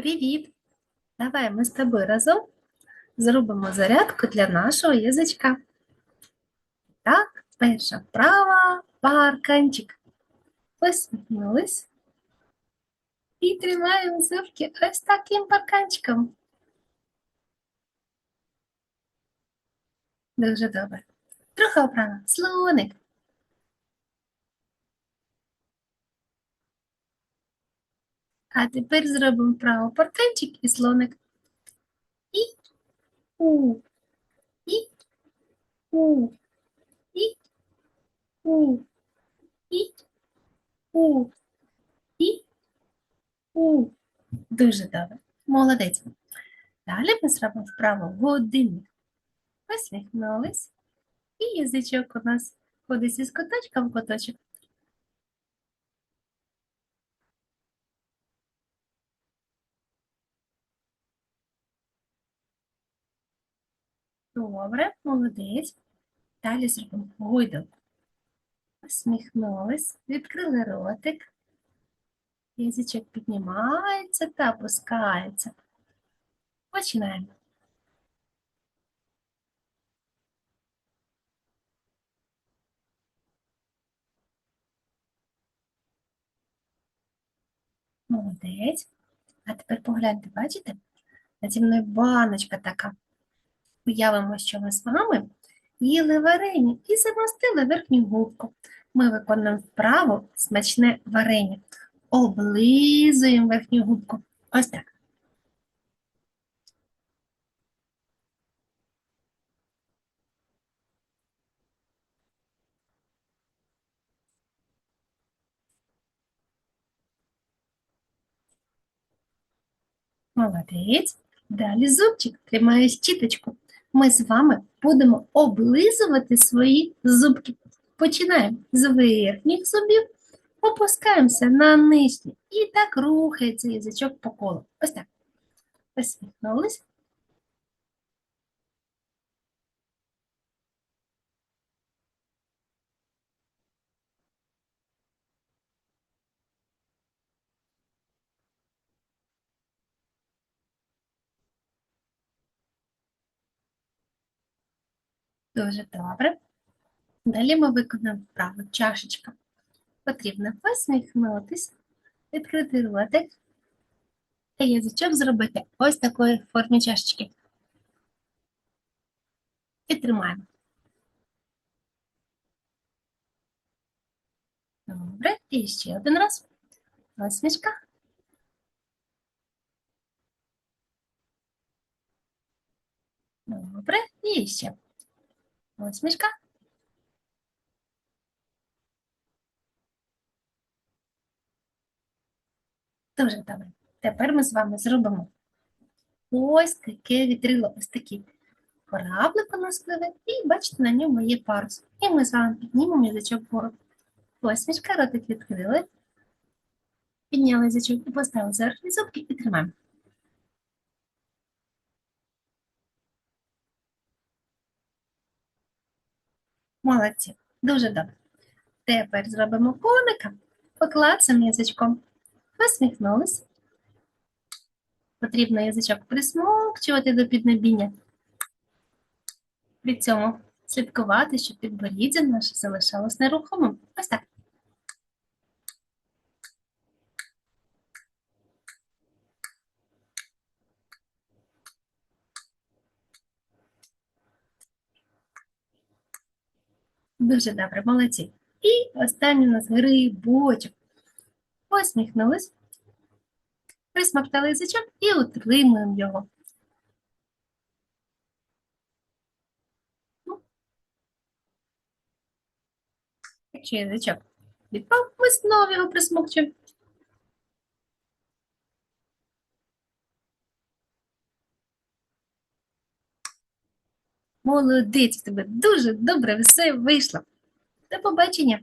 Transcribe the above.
Привіт! Давай ми з тобою разом зробимо зарядку для нашого язичка. Так, перша вправа парканчик. Посміхнулись. І тримаємо зубки ось таким парканчиком. Дуже добре. Друга вправа. Слоник. А тепер зробимо вправо парканчик і слоник. І у. І у. І у. І у. І у. Дуже добре. Молодець. Далі ми зробимо вправо годинник. Посміхнулись. І язичок у нас ходить із куточка в куточок. Добре, молодець. Далі зробимо гойдалку. Посміхнулись, відкрили ротик. Язичок піднімається та опускається. Починаємо. Молодець. А тепер погляньте, бачите? Наді мною баночка така. Уявимо, що ми з вами їли варення і замастили верхню губку. Ми виконуємо вправо смачне варення. Облизуємо верхню губку. Ось так. Молодець. Далі зубчик тримає щіточку. Ми з вами будемо облизувати свої зубки. Починаємо з верхніх зубів, опускаємося на нижні. І так рухається язичок по колу. Ось так. Посміхнулись. Дуже добре. Далі ми виконаємо вправу чашечка. Потрібно посміхнутись, відкрити ротик і язичок зробити ось такої формі чашечки. І тримаємо. Добре, і ще один раз. Посмішка. Добре, і ще. Посмішка. Дуже добре. Тепер ми з вами зробимо ось таке вітрило, ось такий кораблик у нас пливе, і бачите, на ньому є парус. І ми з вами піднімемо язичок вгору. Посмішка, ротик відкрили. Підняли язичок і поставили зверхні зубки і тримаємо. Молодці, дуже добре. Тепер зробимо коника, поклацаємо язичком. Посміхнулись. Потрібно язичок присмокчувати до піднебіння. При цьому слідкувати, щоб підборіддя наше залишалось нерухомим. Ось так. Дуже добре, молодці. І останній у нас грибочок. Посміхнулись, присмоктали язичок і утримуємо його. Ну. Якщо язичок відпав, ми знову його присмокчуємо. Молодець, в тебе дуже добре все вийшло. До побачення!